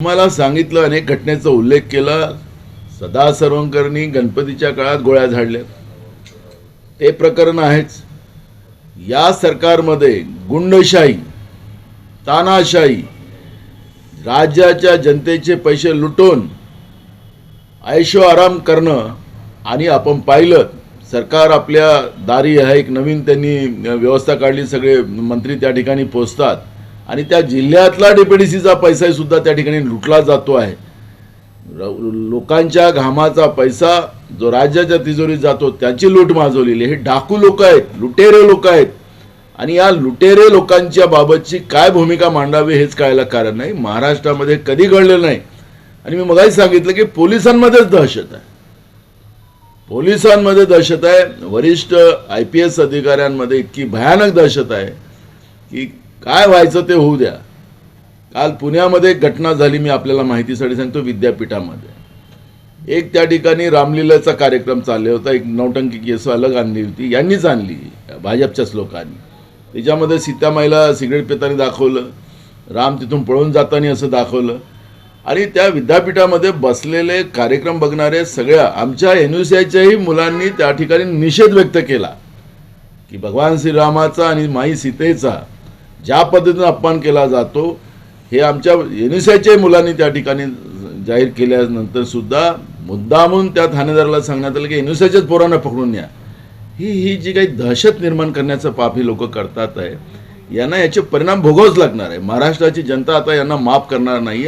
तुम्हाला सांगितलं अनेक घटनेचा उल्लेख केला. सदा सर्वंकरनी गणपतीच्या काळात गोळ्या झाडल्या ते प्रकरण आहेच. या सरकारमध्ये गुंडशाही तानाशाही राज्याच्या जनतेचे पैसे लुटून ऐशो आराम करणं आणि आपण पाहिलं सरकार आपल्या दारी आहे एक नवीन त्यांनी व्यवस्था काढली सगळे मंत्री त्या ठिकाणी पोचतात. आणि त्या जिल्ह्यातला डीपीडीसीचा पैसा सुद्धा त्या ठिकाणी लुटला जातो आहे. लोकांच्या घामाचा पैसा जो राज्याच्या तिजोरीत जातो त्याची लूट माजवलेली हे डाकू लोक आहेत लुटेरे लोक आहेत. आणि या लुटेरे लोकांच्या बाबतची काय भूमिका मांडावी हेच कळायला कारण नाही. महाराष्ट्रामध्ये कधी घडलेलं नाही. आणि मी मगाही सांगितलं की पोलिसांमध्येच दहशत आहे. पोलिसांमध्ये दहशत आहे. वरिष्ठ आय पी एस अधिकाऱ्यांमध्ये इतकी भयानक दहशत आहे. की काय व्हायचं ते होऊ द्या. काल पुण्यामध्ये एक घटना झाली मी आपल्याला माहितीसाठी सांगतो विद्यापीठामध्ये. एक त्या ठिकाणी रामलीलाचा कार्यक्रम चालला होता एक नौटंकी केस अलग आणली होती यांनीच आणली भाजपच्याच लोकांनी त्याच्यामध्ये सीतामाईला सिगरेट पिताना दाखवलं राम तिथून पळून जाताना असं दाखवलं. आणि त्या विद्यापीठामध्ये बसलेले कार्यक्रम बघणारे सगळ्या आमच्या एन यू सी आयच्याही मुलांनी त्या ठिकाणी निषेध व्यक्त केला की भगवान श्रीरामाचा आणि माई सीतेचा ज्या पद्धतीनं अपमान केला जातो हे आमच्या एनएसआयच्या मुलांनी त्या ठिकाणी जाहीर केल्यानंतर सुद्धा मुद्दामून त्या ठाणेदाराला सांगण्यात आलं की एनएसआयच्याच पोरांना पकडून न्या. ही ही जी काही दहशत निर्माण करण्याचं पाप ही लोक करतात आहे यांना याचे परिणाम भोगावच लागणार आहे. महाराष्ट्राची जनता आता यांना माफ करणार नाही